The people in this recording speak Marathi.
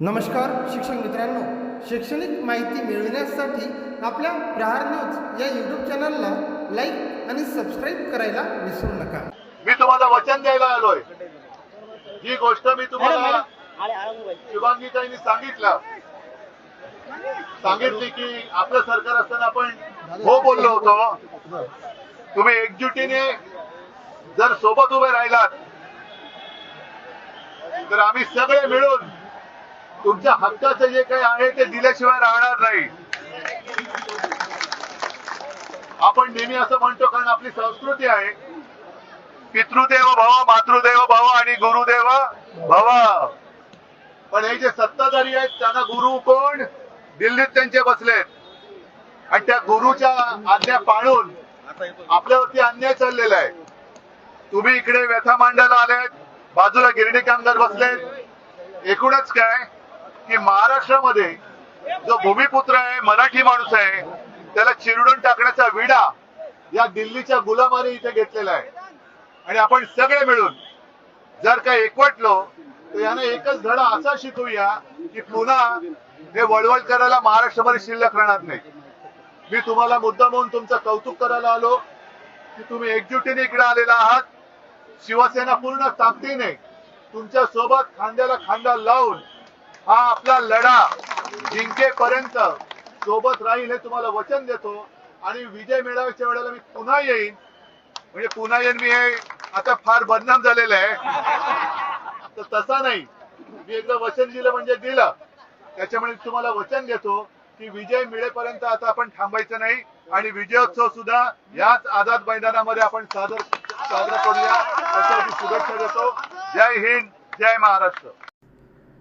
नमस्कार शिक्षक मित्रांनो. शैक्षणिक माहिती मिळविण्यासाठी आपल्या प्रहार न्यूज या यूट्यूब चॅनलला लाईक आणि सबस्क्राईब करायला विसरू नका. मी तुम्हाला वचन द्यायला आलोय. जी गोष्ट मी तुम्हाला शुभांगीताईंनी सांगितलं. सांगितली की आपलं सरकार असताना आपण हो बोललो होतो. तुम्ही एकजुटीने जर सोबत उभे राहिलात तर आम्ही सगळे मिळून तुमच्या हक्काचं जे काही आहे ते दिल्याशिवाय राहणार नाही. आपण नेहमी असं म्हणतो कारण आपली संस्कृती आहे. पितृदेव भव मातृदेव भव आणि गुरुदेव भव. पण हे जे सत्ताधारी आहेत त्यांना गुरु कोण? दिल्लीत त्यांचे बसलेत. आणि त्या गुरुच्या आज्ञा पाळून आपल्यावरती अन्याय चाललेला आहे. तुम्ही इकडे व्यथा मांडायला आलेत बाजूला गिरणी कामगार बसलेत. एकूणच काय? की महाराष्ट्रामध्ये जो भूमिपुत्र आहे मराठी माणूस आहे त्याला चिरडून टाकण्याचा विडा या दिल्लीच्या गुलामाने इथे घेतलेला आहे. आणि आपण सगळे मिळून जर का एकवटलो तर यानं एकच धडा असा शिकूया की पुन्हा हे वळवळ करायला महाराष्ट्रामध्ये शिल्लक राहणार नाही. मी तुम्हाला मुद्दा म्हणून तुमचं कौतुक करायला आलो की तुम्ही एकजुटीने इकडे आलेला आहात. शिवसेना पूर्ण ताकदीने तुमच्यासोबत खांद्याला खांदा लावून हा आपला लढा जिंकेपर्यंत सोबत राहील हे तुम्हाला वचन देतो. आणि विजय मिळवायच्या वेळेला मी पुन्हा येईन. म्हणजे पुन्हा येईन मी हे आता फार बदनाम झालेलं आहे. तर तसा नाही. मी एकदा वचन दिलं म्हणजे दिलं. त्याच्यामुळे मी तुम्हाला वचन देतो की विजय मिळेपर्यंत आता आपण थांबायचं नाही. आणि विजयोत्सव सुद्धा याच आझाद मैदानामध्ये आपण सादर साजरा करूया. त्यासाठी शुभेच्छा देतो. जय हिंद जय महाराष्ट्र.